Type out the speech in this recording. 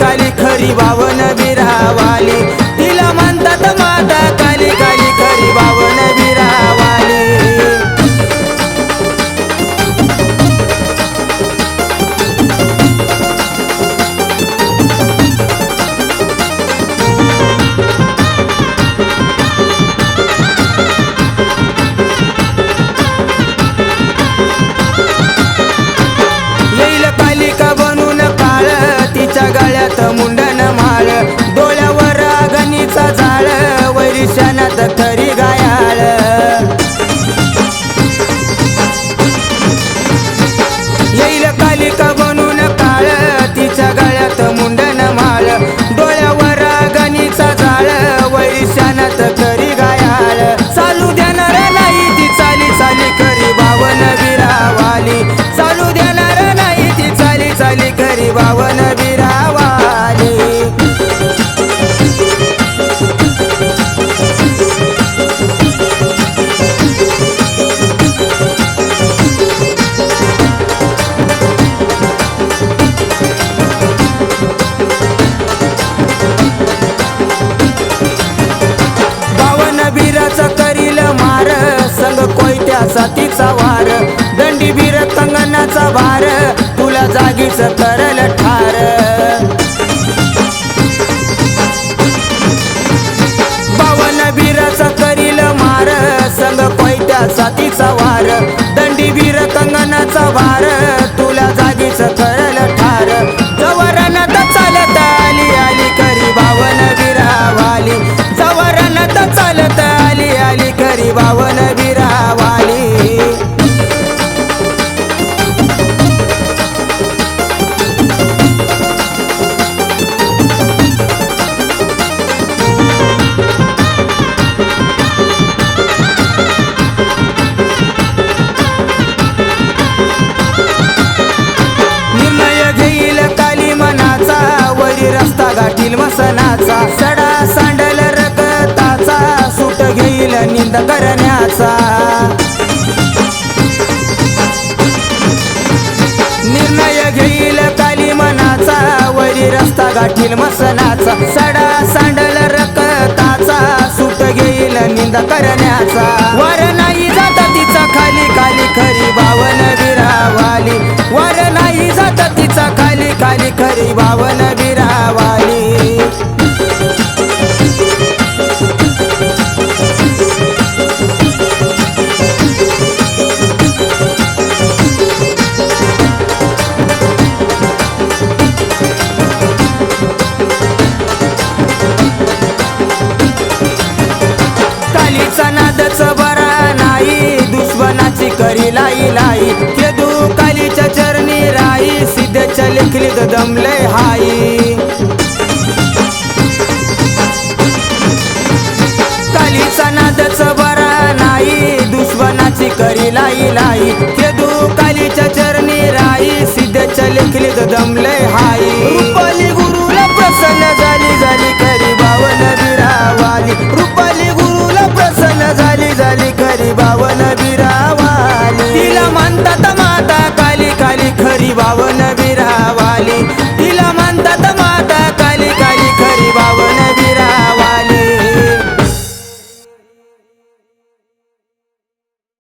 काली खरी वावन अगणीचा जाळ वैरिशानात खरी गायाळ. येईल कालिका बनून काळ तिच्या गळ्यात मुंडन माळ. डोळ्यावर गणीचा जाळ वैरिशानात खरी गायाळ. चालू देणार नाही ती चाली चाली खरी बावन विरावाली. चालू देणार नाही ती चाली चाली खरी बावन साथीचा वार दंडी बीर कंगनाचा भार तुला जागीच करल ठार. पवन बिराचा करील मार संग कोयत्याचा साथीचा वार गाठील मसनाचा सडा सांडल रकताचा सुट घेईल निंद करण्याचा. निर्णय घेईल काली मनाचा वरी रस्ता गाठील मसनाचा सडा सांडल रकताचा सुट घेईल निंद करण्याचा. वर नाही जात तिचा खाली खाली खरी बावन विरावाली. वर नाही जात तिचा खाली खाली खरी कालीचा नादच बरा नाही दुश्मनाची करी लाई लाई. ते कालीच्या चरणी राई सिद्धच्या लेखलीत दमले हाई. कालीचा नादच बरा नाही दुश्मनाची करी लाई लाई. ते कालीच्या चरणी राई सिद्धच्या लेखलीत दमले हाई.